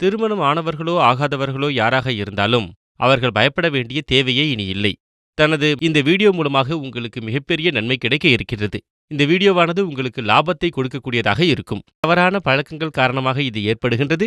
திருமணம் ஆனவர்களோ ஆகாதவர்களோ யாராக இருந்தாலும் அவர்கள் பயப்பட வேண்டிய தேவையே இனி இல்லை. தனது இந்த வீடியோ மூலமாக உங்களுக்கு மிகப்பெரிய நன்மை கிடைக்க இருக்கிறது. இந்த வீடியோவானது உங்களுக்கு லாபத்தை கொடுக்கக்கூடியதாக இருக்கும். தவறான பழக்கங்கள் காரணமாக இது ஏற்படுகின்றது.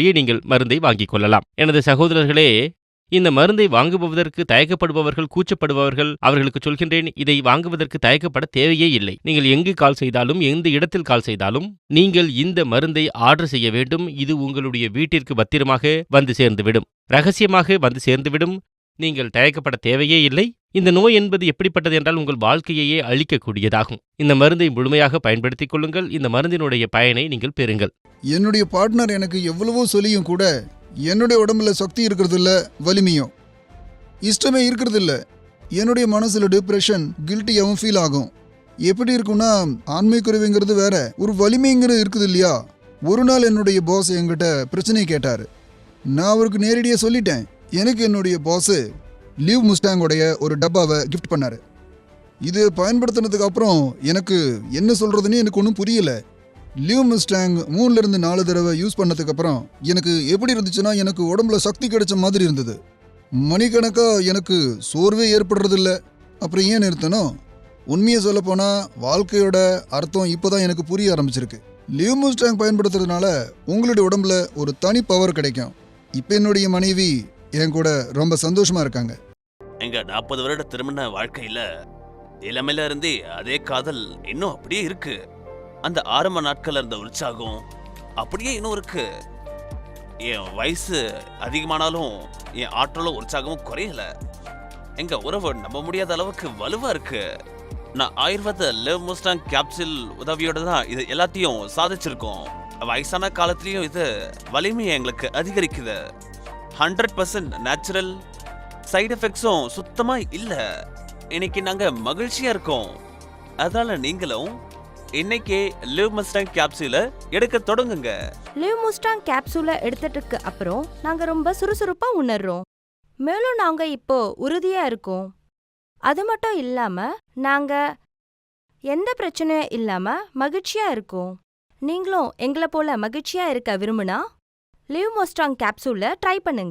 இருந்தபடியே நீங்கள் மருந்தை வாங்கிக் கொள்ளலாம். எனது சகோதரர்களே இந்த மருந்தை வாங்குபவதற்கு தயக்கப்படுபவர்கள் கூச்சப்படுபவர்கள் அவர்களுக்கு சொல்கின்றேன் இதை வாங்குவதற்கு தயக்கப்பட தேவையே இல்லை. நீங்கள் எங்கு கால் செய்தாலும் எந்த இடத்தில் கால் செய்தாலும் நீங்கள் இந்த மருந்தை ஆர்டர் செய்ய வேண்டும். இது உங்களுடைய வீட்டிற்கு பத்திரமாக வந்து சேர்ந்துவிடும். ரகசியமாக வந்து சேர்ந்துவிடும். நீங்கள் தயக்கப்பட தேவையே இல்லை. இந்த நோய் என்பது எப்படிப்பட்டது என்றால் உங்கள் வாழ்க்கையையே அழிக்கக்கூடியதாகும். இந்த மருந்தை முழுமையாக பயன்படுத்திக் கொள்ளுங்கள். இந்த மருந்தினுடைய பயனை நீங்கள் பெறுங்கள். என்னுடைய பார்ட்னர் எனக்கு எவ்வளவோ சொல்லியும் கூட என்னுடைய உடம்புல சக்தி இருக்கிறது இல்ல வலிமையும். இஷ்டமே இருக்கிறது இல்ல என்னுடைய மனசுல டிப்ரெஷன் கில்ட்டியாகவும் ஃபீல் ஆகும். எப்படி இருக்கும்னா ஆண்மை குறைவுங்கிறது வேற. ஒரு வலிமைங்கிறது இருக்குது இல்லையா? ஒரு நாள் என்னுடைய பாஸ் என்கிட்ட பிரச்சனையை கேட்டாரு. நான் அவருக்கு நேரடியாக சொல்லிட்டேன். எனக்கு என்னுடைய பாஸு லீவ் முஸ்டாங்கோடைய ஒரு டப்பாவை கிஃப்ட் பண்ணார். இது பயன்படுத்தினதுக்கு அப்புறம் எனக்கு என்ன சொல்கிறதுன்னு எனக்கு ஒன்றும் புரியல. லீவ் மிஸ்டாங் மூணுலேருந்து நாலு தடவை யூஸ் பண்ணதுக்கப்புறம் எனக்கு எப்படி இருந்துச்சுன்னா எனக்கு உடம்புல சக்தி கிடைச்ச மாதிரி இருந்தது. மணிக்கணக்காக எனக்கு சோர்வே ஏற்படுறதில்ல. அப்புறம் ஏன் நிறுத்தணும்? உண்மையை சொல்லப்போனால் வாழ்க்கையோட அர்த்தம் இப்போ தான் எனக்கு புரிய ஆரம்பிச்சிருக்கு. லீவ் மிஸ்டாங் பயன்படுத்துறதுனால உங்களுடைய உடம்புல ஒரு தனி பவர் கிடைக்கும். இப்போ என்னுடைய மனைவி என் கூட ரொம்ப சந்தோஷமா இருக்காங்க. எங்க நாற்பது வருட திருமண வாழ்க்கையில இளமையில இருந்தே அதே காதல் இன்னும் அப்படியே இருக்கு. அந்த ஆரம்ப நாட்கள்ல இருந்த உற்சாகம் அப்படியே இன்னும் இருக்கு. என் வயசு அதிகமானாலும் என் ஆற்றலும் உற்சாகமும் குறையல. எங்க உறவு நம்ப முடியாத அளவுக்கு வலுவா இருக்கு. நான் ஆயுர்வேத லெவ் மோஸ்டாங் கேப்சில் உதவியோட தான் இது எல்லாத்தையும் சாதிச்சிருக்கோம். வயசான காலத்துலயும் இது வலிமையை எங்களுக்கு அதிகரிக்குது. ஹண்ட்ரட் பர்சன்ட் நேச்சுரல் சைடு எஃபெக்ட்ஸும் சுத்தமாக இல்லை. இன்னைக்கு நாங்கள் மகிழ்ச்சியாக இருக்கோம். அதனால நீங்களும் இன்னைக்கே லிவ் மஸ்டாங் கேப்சூல எடுக்க தொடங்குங்க. லிவ் முஸ்டாங் கேப்சூலை எடுத்துட்டுக்கு அப்புறம் நாங்க ரொம்ப சுறுசுறுப்பா உணர்றோம். மேலும் நாங்க இப்போ உறுதியா இருக்கோம். அது மட்டும் இல்லாம நாங்க எந்த பிரச்சனையும் இல்லாம மகிழ்ச்சியா இருக்கோம். நீங்களும் எங்களை போல மகிழ்ச்சியா இருக்க விரும்புனா லிவ் மோஸ்டாங் கேப்சூலை ட்ரை பண்ணுங்க.